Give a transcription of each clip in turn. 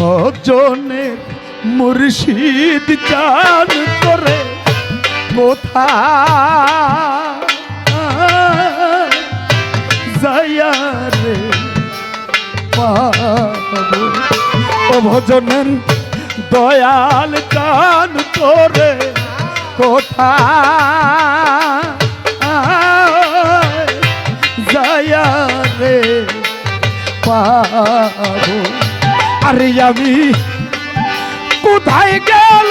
ভজনের মুর্শিদ চান করে কোথা? যাইয়া রে পাবো। ও ভজনের দয়াল চান করে কোথা? যাইয়া রে পাবো। আরে আমি কোথায় গেল?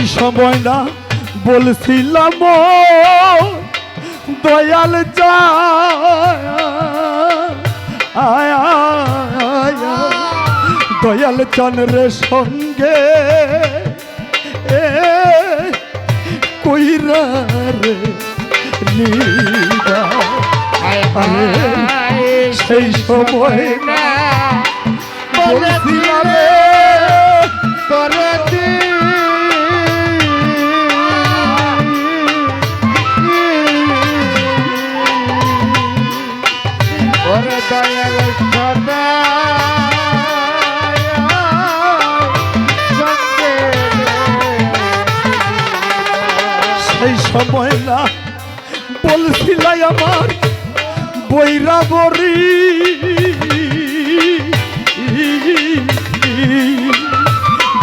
সেই সময় না বলছিলাম দয়াল যা আয়, আয়, দয়াল চন্দ্রের সঙ্গে এ কইরা রে সেই সময় না বলছিলাম বলছিলাই আমার বৈরা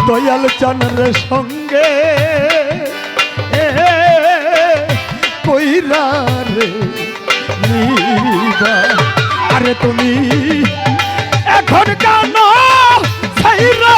দয়াল চানের সঙ্গে আরে তুমি এখন কেন ছাইরা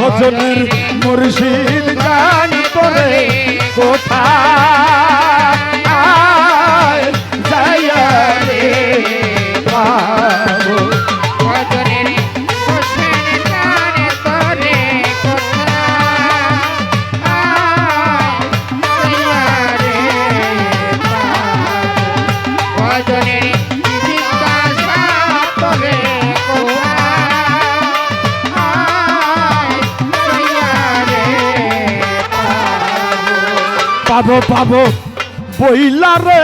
ভজনের মুর্শিদ গান করে কোথায়? পাবো পাবো। বইলা রে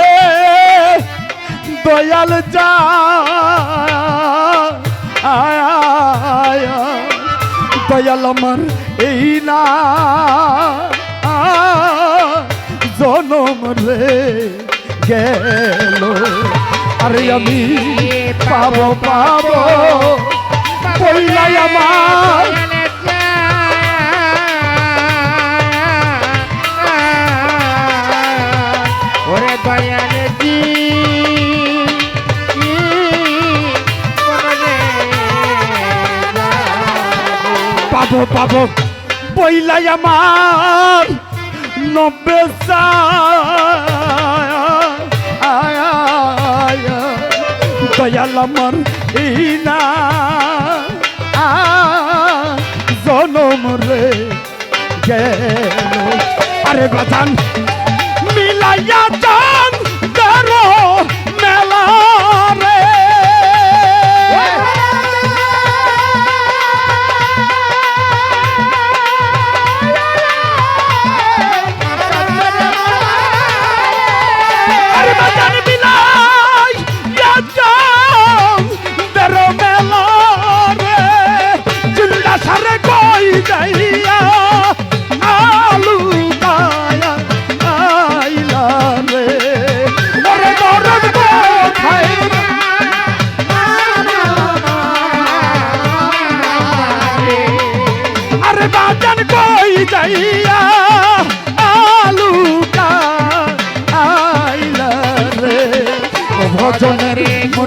দয়াল যা। দয়াল আমার এই না। জনম রে গেল। আরে আমি পাবো। পাবো। বইলাই আমার পাবো পইলাই আমার নব্বে দয়াল আমার এই না জনম রে গেল। আরে বাজান মিলাইয়া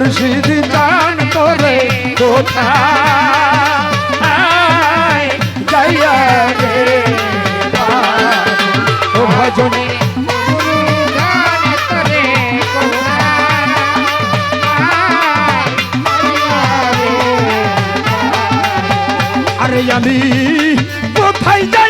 মুর্শিদ জান করে কোথায়? যাইয়া আমি কোথায় যাইয়া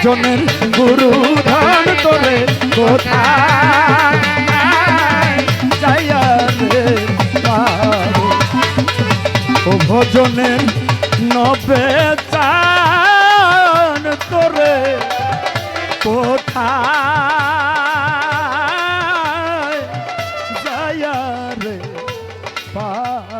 ও ভজনের গুরু ধান তোরে কোথায় ভজনের নবে চান তোরে কোথায় যাইয়া রে পাবো?